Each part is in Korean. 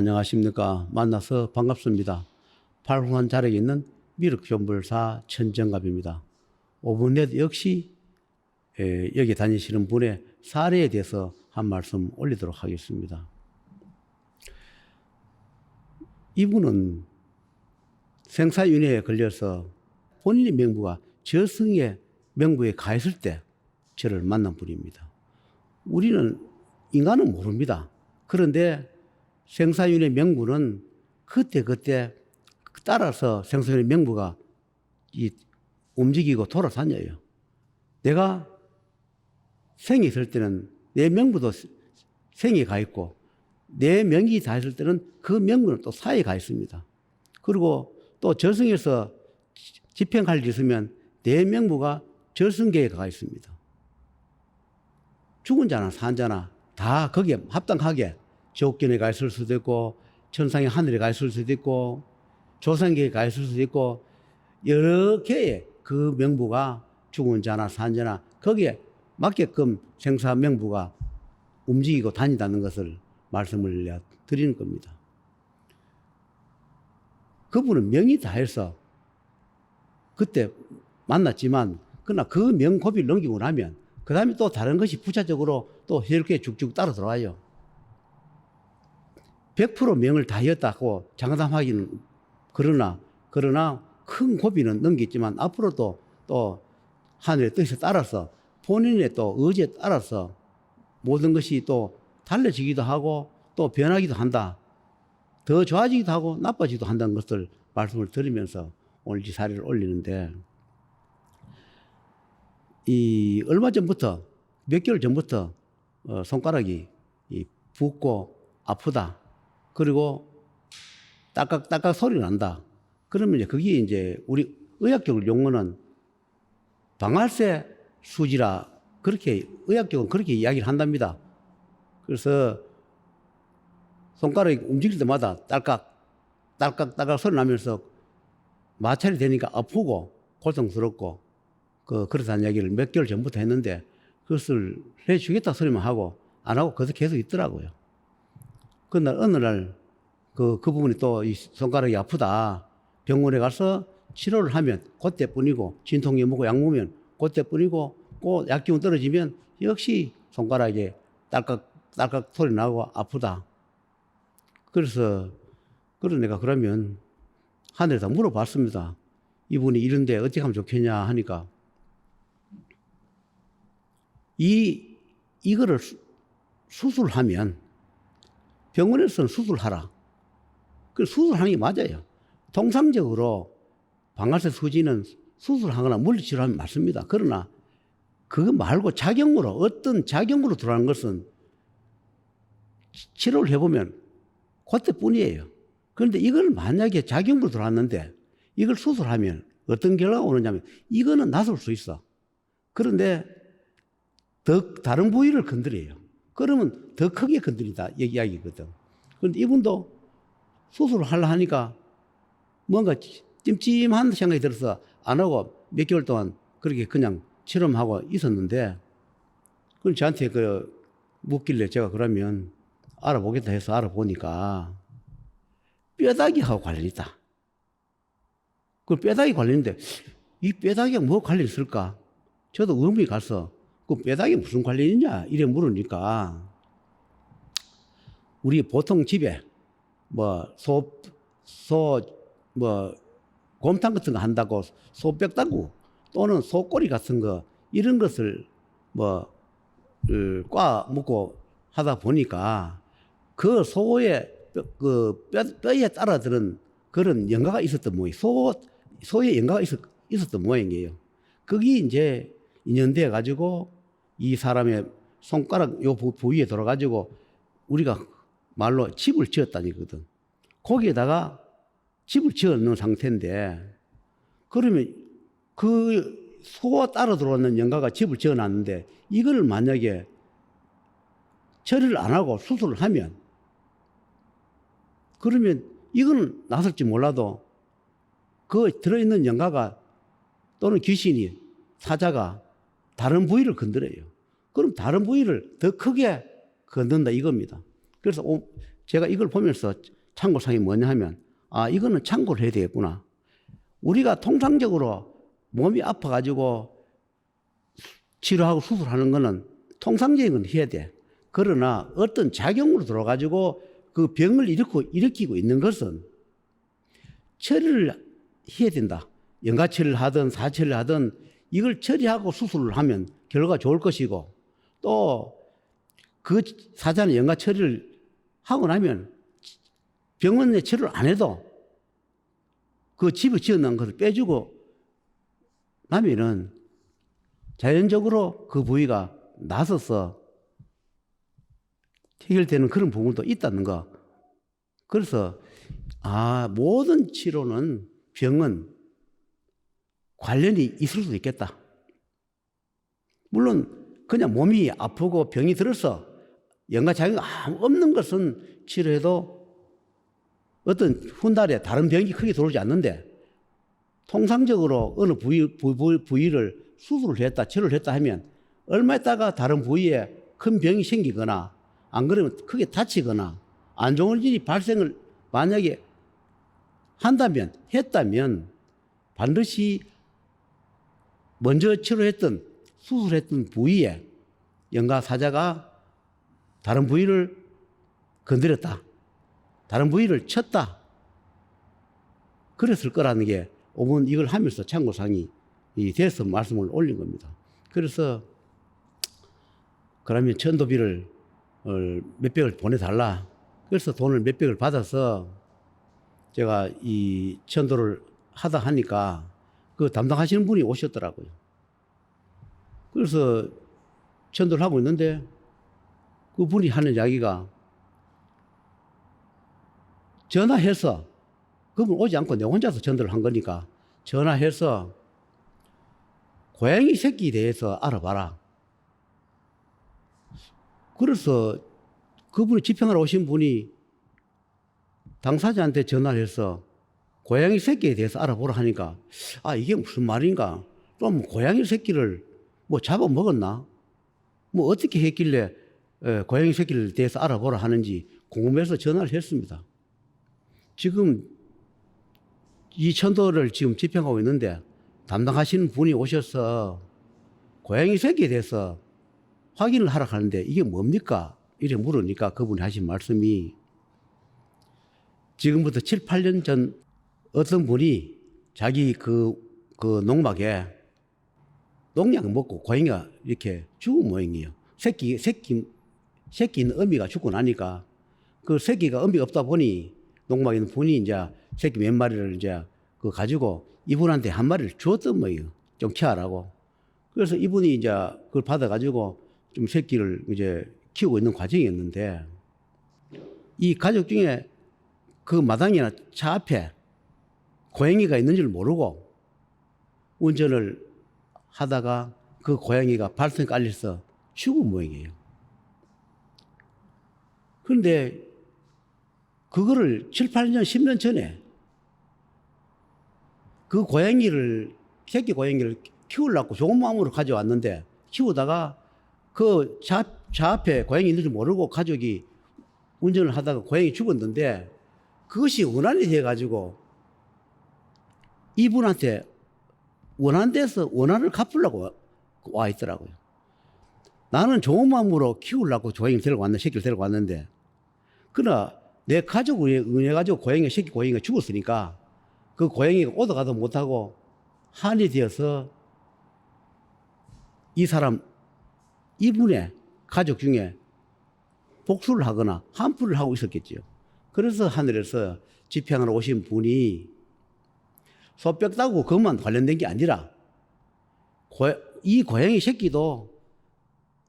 안녕하십니까. 만나서 반갑습니다. 팔공산 자락에 있는 미륵존불사 천정갑입니다. 5분 내에 역시 에, 여기 다니시는 분의 사례에 대해서 한 말씀 올리도록 하겠습니다. 이분은 생사윤회에 걸려서 본인의 명부가 저승의 명부에 가 있을 때 저를 만난 분입니다. 우리는 인간은 모릅니다. 그런데 생사윤의 명부는 그때 그때 따라서 생사윤의 명부가 이 움직이고 돌아다녀요. 내가 생이 있을 때는 내 명부도 생이 가 있고 내 명이 다 있을 때는 그 명부는 또 사에 가 있습니다. 그리고 또 저승에서 집행할 일이 있으면 내 명부가 저승계에 가 있습니다. 죽은 자나 산 자나 다 거기에 합당하게 지옥견에 가 있을 수도 있고 천상의 하늘에 가 있을 수도 있고 조상계에 가 있을 수도 있고 여러 개의 그 명부가 죽은 자나 산 자나 거기에 맞게끔 생사 명부가 움직이고 다닌다는 것을 말씀을 드리는 겁니다. 그분은 명이 다해서 그때 만났지만 그러나 그 명고비를 넘기고 나면 그 다음에 또 다른 것이 부차적으로 또 이렇게 쭉쭉 따라 들어와요. 100% 명을 다했다고 장담하기는 그러나 그러나 큰 고비는 넘겼지만 앞으로도 또 하늘의 뜻에 따라서 본인의 또 의지에 따라서 모든 것이 또 달라지기도 하고 또 변하기도 한다. 더 좋아지기도 하고 나빠지기도 한다는 것을 말씀을 드리면서 오늘 이 사례를 올리는데 이 얼마 전부터 몇 개월 전부터 어, 손가락이 이 붓고 아프다. 그리고 딸깍딸깍 소리 난다. 그러면 이제 그게 이제 우리 의학적 용어는 방아쇠 수지라 그렇게 의학적은 그렇게 이야기를 한답니다. 그래서 손가락이 움직일 때마다 딸깍 딸깍 딸깍 소리 나면서 마찰이 되니까 아프고 고통스럽고 그 그렇다는 이야기를 몇 개월 전부터 했는데 그것을 해주겠다 소리만 하고 안 하고 거기서 계속 있더라고요. 그날 어느 날 그, 그 부분이 또 이 손가락이 아프다. 병원에 가서 치료를 하면 그때뿐이고 진통제 먹고 약 먹으면 그때뿐이고 꼭 약기운 떨어지면 역시 손가락에 딸깍 딸깍 소리 나고 아프다. 그래서 그래서 내가 그러면 하늘에다 물어봤습니다. 이분이 이런데 어떻게 하면 좋겠냐 하니까 이 이거를 수, 수술하면 병원에서는 수술하라. 그 수술하는 게 맞아요. 통상적으로 방아쇠 수지는 수술하거나 물리치료하면 맞습니다. 그러나 그거 말고 작용으로 어떤 작용으로 들어가는 것은 치료를 해보면 그때뿐이에요. 그런데 이걸 만약에 작용으로 들어왔는데 이걸 수술하면 어떤 결과가 오느냐면 이거는 낫을 수 있어. 그런데 더 다른 부위를 건드려요. 그러면 더 크게 건드린다 이 이야기거든. 그런데 이분도 수술을 하려 하니까 뭔가 찜찜한 생각이 들어서 안 하고 몇 개월 동안 그렇게 그냥 실험하고 있었는데 그럼 저한테 그 묻길래 제가 그러면 알아보겠다 해서 알아보니까 뼈다귀하고 관련이 있다. 그 뼈다귀 관련인데 이 뼈다귀가 뭐 관련이 있을까? 저도 의문이 가서 그 뼈다귀 무슨 관련이 있냐? 이래 물으니까 우리 보통 집에 뭐 소, 소, 뭐 곰탕 같은 거 한다고 소뼈다구 또는 소꼬리 같은 거 이런 것을 뭐, 그, 꽈 먹고 하다 보니까 그 소의 뼈, 그 뼈, 뼈에 따라 들은 그런 연가가 있었던 모양, 소, 소의 연가가 있었, 있었던 모양이에요. 그게 이제 인연돼 가지고 이 사람의 손가락 요 부- 부위에 들어가지고 우리가 말로 집을 지었다니거든. 거기에다가 집을 지어 놓은 상태인데 그러면 그 소와 따라 들어오는 연가가 집을 지어 놨는데 이걸 만약에 처리를 안 하고 수술을 하면 그러면 이거는 나설지 몰라도 그 들어있는 연가가 또는 귀신이 사자가 다른 부위를 건드려요. 그럼 다른 부위를 더 크게 건든다 이겁니다. 그래서 오- 제가 이걸 보면서 참고사항이 뭐냐 하면 아 이거는 참고를 해야 되겠구나. 우리가 통상적으로 몸이 아파가지고 치료하고 수술하는 거는 통상적인 건 해야 돼. 그러나 어떤 작용으로 들어가지고 그 병을 일으키고, 일으키고 있는 것은 처리를 해야 된다. 연가처리를 하든 사처리를 하든 이걸 처리하고 수술을 하면 결과가 좋을 것이고 또 그 사자는 연가 처리를 하고 나면 병원에 치료를 안 해도 그 집에 지어놓은 것을 빼주고 나면은 자연적으로 그 부위가 나서서 해결되는 그런 부분도 있다는 거. 그래서 아 모든 치료는 병은 관련이 있을 수도 있겠다. 물론 그냥 몸이 아프고 병이 들어서 연가 작용이 아무 없는 것은 치료해도 어떤 훗날에 다른 병이 크게 들어오지 않는데 통상적으로 어느 부위, 부, 부, 부위 를 수술을 했다, 치료를 했다 하면 얼마 있다가 다른 부위에 큰 병이 생기거나 안 그러면 크게 다치거나 안 좋은 일이 발생을 만약에 한다면, 했다면 반드시 먼저 치료했던, 수술했던 부위에 연가사자가 다른 부위를 건드렸다. 다른 부위를 쳤다. 그랬을 거라는 게 오늘 이걸 하면서 참고상이 이 돼서 말씀을 올린 겁니다. 그래서 그러면 천도비를 어, 몇백을 보내달라. 그래서 돈을 몇 백을 받아서 제가 이 천도를 하다 하니까 그 담당하시는 분이 오셨더라고요. 그래서 천도를 하고 있는데 그 분이 하는 이야기가 전화해서 그분 오지 않고 내 혼자서 전도를 한 거니까 전화해서 고양이 새끼에 대해서 알아봐라. 그래서 그분이 집행하러 오신 분이 당사자한테 전화를 해서 고양이 새끼에 대해서 알아보라 하니까 아 이게 무슨 말인가 좀 고양이 새끼를 뭐 잡아 먹었나 뭐 어떻게 했길래 에, 고양이 새끼를 대해서 알아보라 하는지 궁금해서 전화를 했습니다. 지금 이 천도를 지금 집행하고 있는데 담당하시는 분이 오셔서 고양이 새끼에 대해서 확인을 하러 가는데 이게 뭡니까? 이래 물으니까 그분이 하신 말씀이 지금부터 7, 8년 전 어떤 분이 자기 그, 그 농막에 농약을 먹고 고양이가 이렇게 죽은 모양이에요. 새끼, 새끼, 새끼 있는 어미가 죽고 나니까 그 새끼가 어미가 없다 보니 농막에 있는 분이 이제 새끼 몇 마리를 이제 그 가지고 이분한테 한 마리를 주었던 거예요. 좀 키워라고. 그래서 이분이 이제 그걸 받아가지고 좀 새끼를 이제 키우고 있는 과정이었는데 이 가족 중에 그 마당이나 차 앞에 고양이가 있는 줄 모르고 운전을 하다가 그 고양이가 발등에 깔려서 죽은 모양이에요. 그런데 그거를 7, 8년, 10년 전에 그 고양이를, 새끼 고양이를 키우려고 좋은 마음으로 가져왔는데 키우다가 그 차, 차 앞에 고양이 있는 줄 모르고 가족이 운전을 하다가 고양이 죽었는데 그것이 원한이 돼가지고 이분한테 원한 데서 원한을 갚으려고 와 있더라고요. 나는 좋은 마음으로 키우려고 고양이를 데리고 왔는데, 새끼를 데리고 왔는데, 그러나 내 가족을 은혜가지고 고양이, 새끼 고양이가 죽었으니까 그 고양이가 오다 가도 못하고 한이 되어서 이 사람, 이분의 가족 중에 복수를 하거나 한풀을 하고 있었겠지요. 그래서 하늘에서 집행하러 오신 분이 소뼈 따고 그것만 관련된 게 아니라 이 고양이 새끼도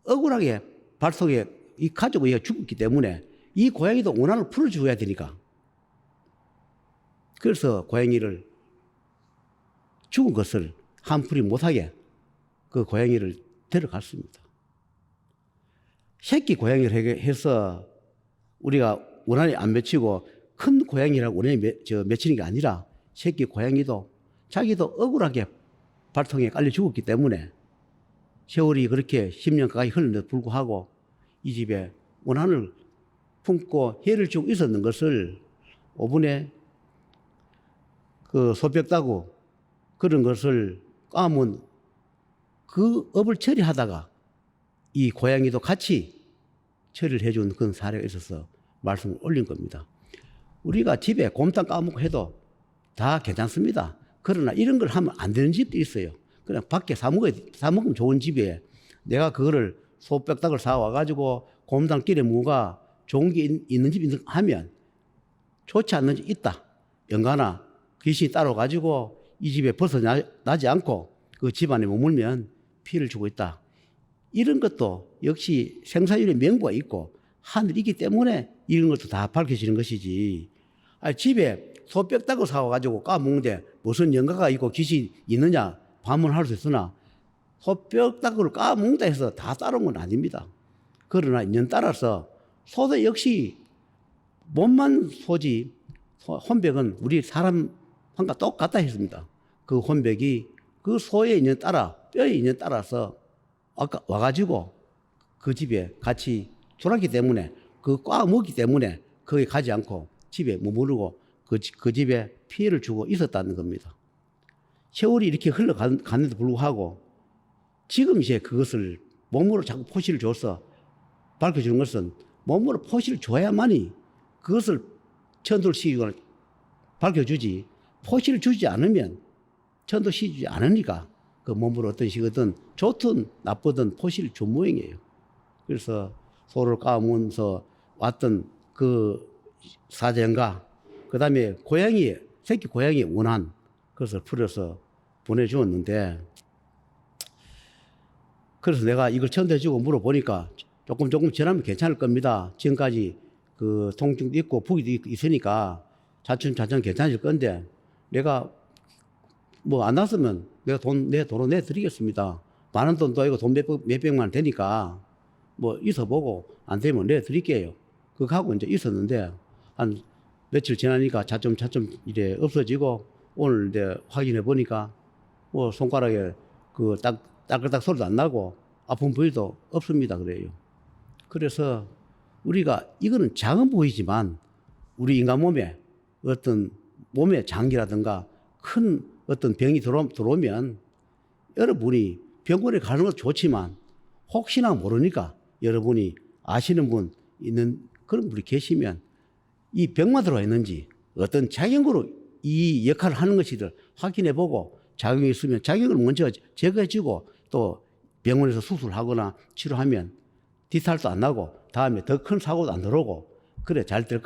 억울하게 발 속에 이 가족이 죽었기 때문에 이 고양이도 원한을 풀어줘야 되니까. 그래서 고양이를 죽은 것을 한풀이 못하게 그 고양이를 데려갔습니다. 새끼 고양이를 해서 우리가 원한이 안 맺히고 큰 고양이라고 원한이 맺히는 게 아니라 새끼 고양이도 자기도 억울하게 발통에 깔려 죽었기 때문에 세월이 그렇게 10년 가까이 흘렀는데 불구하고 이 집에 원한을 품고 해를 주고 있었는 것을 5분에 그 소벽 따고 그런 것을 까면 그 업을 처리하다가 이 고양이도 같이 처리를 해준 그런 사례가 있어서 말씀을 올린 겁니다. 우리가 집에 곰탕 까먹고 해도 다 괜찮습니다. 그러나 이런 걸 하면 안 되는 집도 있어요. 그냥 밖에 사 먹어야, 사 먹으면 좋은 집에 내가 그거를 소백닭을 사와가지고 곰탕 끼래 무가 좋은 게 있- 있는 집이 하면 좋지 않는 집 있다. 연가나 귀신이 따라가지고 이 집에 벗어나지 않고 그 집안에 머물면 피해를 주고 있다. 이런 것도 역시 생사율의 명부가 있고 하늘이기 때문에 이런 것도 다 밝혀지는 것이지. 아니, 집에 소뼈닭을 사와가지고 까먹는데 무슨 연가가 있고 귀신이 있느냐 반문할 수 있으나 소뼈닭을 까먹는다 해서 다 따른 건 아닙니다. 그러나 인연 따라서 소도 역시 몸만 소지 소- 혼백은 우리 사람과 똑같다 했습니다. 그 혼백이 그 소의 인연 따라 뼈의 인연 따라서 아까 와가지고 그 집에 같이 졸았기 때문에 그 꽉 먹기 때문에 거기 가지 않고 집에 머무르고 그, 지- 그 집에 피해를 주고 있었다는 겁니다. 세월이 이렇게 흘러갔는데도 불구하고 지금 이제 그것을 몸으로 자꾸 포시를 줘서 밝혀주는 것은 몸으로 포시를 줘야만이 그것을 천도시키거나 밝혀주지 포시를 주지 않으면 천도시키지 않으니까 그 몸으로 어떤 식이든 좋든 나쁘든 포시를 준 모양이에요. 그래서 소를 까면서 왔던 그 사정과 그 다음에 고양이, 새끼 고양이 원한 그것을 풀어서 보내주었는데 그래서 내가 이걸 천대주고 물어보니까 조금 조금 지나면 괜찮을 겁니다. 지금까지 그 통증도 있고 부기도 있- 있으니까 차츰차츰 괜찮을 건데 내가 뭐 안 났으면 내가 돈, 내 돈으로 내드리겠습니다. 많은 돈도 아니고 돈 몇, 몇백만 원 되니까 뭐 있어 보고 안 되면 내드릴게요. 그거 하고 이제 있었는데 한 며칠 지나니까 차츰 차츰 이래 없어지고 오늘 이제 확인해 보니까 뭐 손가락에 그 딱, 따ቅ딱 소리도 안 나고 아픈 부위도 없습니다. 그래요. 그래서 우리가 이거는 작은 부위지만 우리 인간 몸에 어떤 몸의 장기라든가 큰 어떤 병이 들어, 들어오면 여러분이 병원에 가는 것도 좋지만 혹시나 모르니까 여러분이 아시는 분 있는 그런 분이 계시면 이 병만 들어와 있는지 어떤 작용으로 이 역할을 하는 것이를 확인해 보고 작용이 있으면 작용을 먼저 제거해 주고 또 병원에서 수술하거나 치료하면 뒤탈도 안 나고 다음에 더 큰 사고도 안 들어오고 그래 잘 될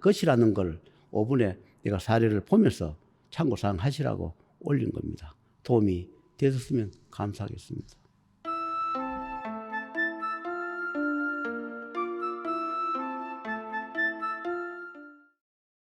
것이라는 걸 5분에 내가 사례를 보면서 참고사항 하시라고 올린 겁니다. 도움이 되셨으면 감사하겠습니다.